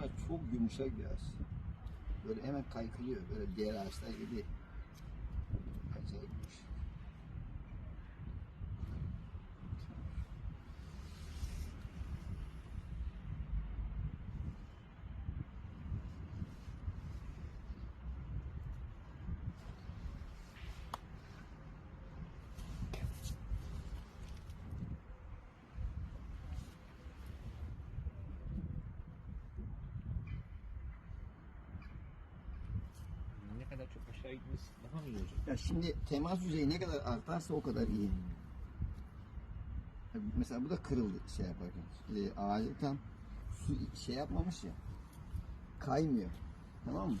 Ağaç çok yumuşak bir ağaç. Böyle hemen kaykılıyor. Böyle diğer ağaçlar gibi. Acayip bir şey. Ne kadar çok aşağı gitmesi daha mı iyi olacak? Ya şimdi temas yüzeyi ne kadar artarsa o kadar iyi. Mesela bu da kırıldı şey yaparken. Ee, ağacı tam su şey yapmamış ya. Kaymıyor. Tamam mı?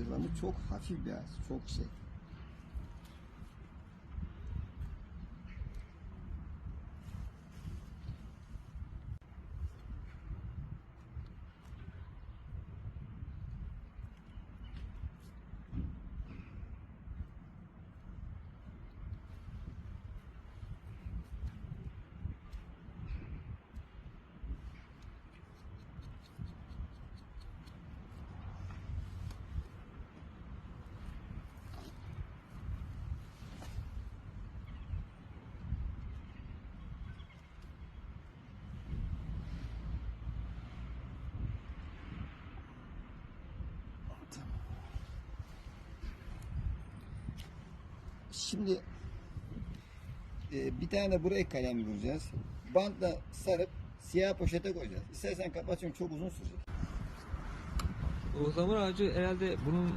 Ihlamur çok hafif bir ağaç. Çok şey. Şimdi e, bir tane de buraya kalem vuracağız. Bantla sarıp siyah poşete koyacağız. İstersen kapat çünkü çok uzun sürecek. O ıhlamur ağacı herhalde bunun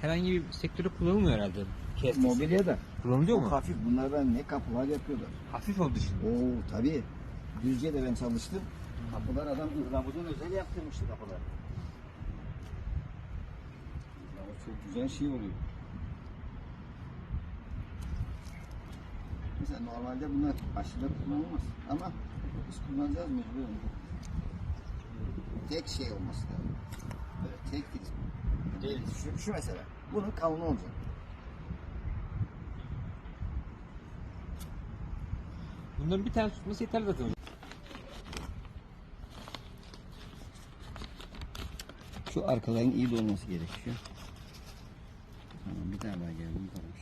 herhangi bir sektörde kullanılmıyor herhalde. Kesmesi. Mobilya da. Kullanılıyor Çok mu? hafif. Bunlardan ne kapılar yapıyorlar. Hafif olduğu için. Oo tabii. Düzce'de ben çalıştım. Kapılar adam ıhlamurdan özel yaptırmıştı kapılar. Ihlamur çok güzel şey oluyor. Mesela normalde bunlar aşırı kullanılmaz. Ama biz kullanacağız mecbur. Tek şey olması lazım. Böyle tek diz. Değil. Şu, şu mesela. Bunun kalın olacak. Bunların bir tane tutması yeterli zaten. Şu arkaların iyi dolması gerekiyor. Tamam bir tane daha geldim. Tamam.